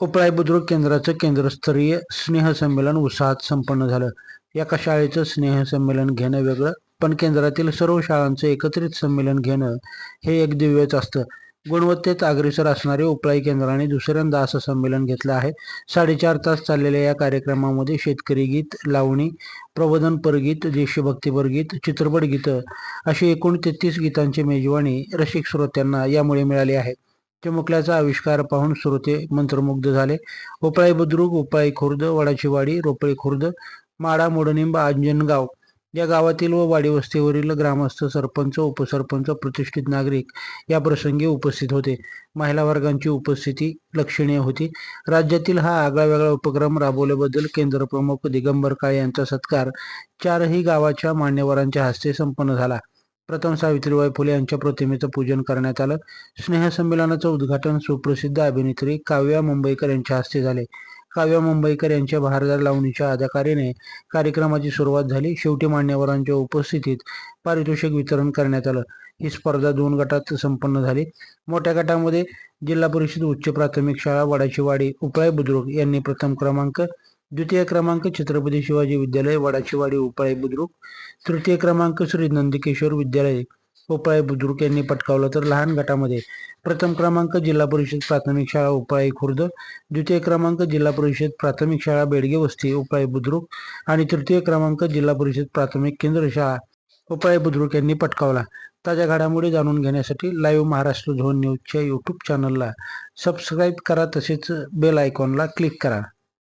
उपराय बुद्रुक केंद्राचं केंद्रस्तरीय स्नेहसंमेलन उत्साहात संपन्न झालं. एका शाळेचं स्नेहसंमेलन घेणं वेगळं पण केंद्रातील सर्व शाळांचं एकत्रित संमेलन घेणं हे एक दिव्यच असतं. गुणवत्तेत अग्रेसर असणारे उपळाई केंद्राने दुसऱ्यांदा असं संमेलन घेतलं आहे. साडेचार तास चाललेल्या या कार्यक्रमामध्ये शेतकरी गीत लावणी प्रबोधनपर गीत देशभक्तीपर गीत चित्रपट गीतं अशी एकूण तेहतीस गीतांची मेजवानी रसिक श्रोत्यांना यामुळे मिळाली आहे. चिमुकल्याचा आविष्कार पाहून श्रोते मंत्रमुग्ध झाले. उपळाई बुद्रुक उपाय खुर्द वडाची वाडी रोपळे खुर्द माडा मोडनिंब आंजनगाव या गावातील व वाडी वस्तीवरील ग्रामस्थ सरपंच उपसरपंच प्रतिष्ठित नागरिक या प्रसंगी उपस्थित होते. महिला वर्गांची उपस्थिती लक्षणीय होती. राज्यातील हा आगळा वेगळा उपक्रम राबवल्याबद्दल केंद्र प्रमुख दिगंबर काळे यांचा सत्कार चारही गावाच्या मान्यवरांच्या हस्ते संपन्न झाला. प्रथम सावित्रीबाई फुले यांच्या प्रतिमेचं पूजन करण्यात आलं. स्नेहसंमेलनाचं उद्घाटन सुप्रसिद्ध अभिनेत्री काव्या मुंबईकर यांच्या हस्ते झाले. काव्या मुंबईकर यांच्या भारदार लावणीच्या अदाकारीने कार्यक्रमाची सुरुवात झाली. शेवटी मान्यवरांच्या उपस्थितीत पारितोषिक वितरण करण्यात आलं. ही स्पर्धा दोन गटात संपन्न झाली. मोठ्या गटामध्ये जिल्हा परिषद उच्च प्राथमिक शाळा वडाचीवाडी वाडी बुद्रुक यांनी प्रथम क्रमांक द्वितीय क्रमांक छत्रपती शिवाजी विद्यालय वडाचीवाडी उपाळे बुद्रुक. तृतीय क्रमांक श्री नंदिकेश्वर विद्यालय उपाळे बुद्रुक यांनी पटकावला तर लहान गटामध्ये. प्रथम क्रमांक जिल्हा परिषद प्राथमिक शाळा उपाळे खुर्द. द्वितीय क्रमांक जिल्हा परिषद प्राथमिक शाळा बेडगे वस्ती उपाळे बुद्रुक. आणि तृतीय क्रमांक जिल्हा परिषद प्राथमिक केंद्र शाळा उपाळे बुद्रुक यांनी पटकावला. ताज्या घडामोडी जाणून घेण्यासाठी लाईव्ह महाराष्ट्र झोन न्यूजच्या यूट्यूब चॅनलला सबस्क्राईब करा तसेच बेल आयकॉनला क्लिक करा.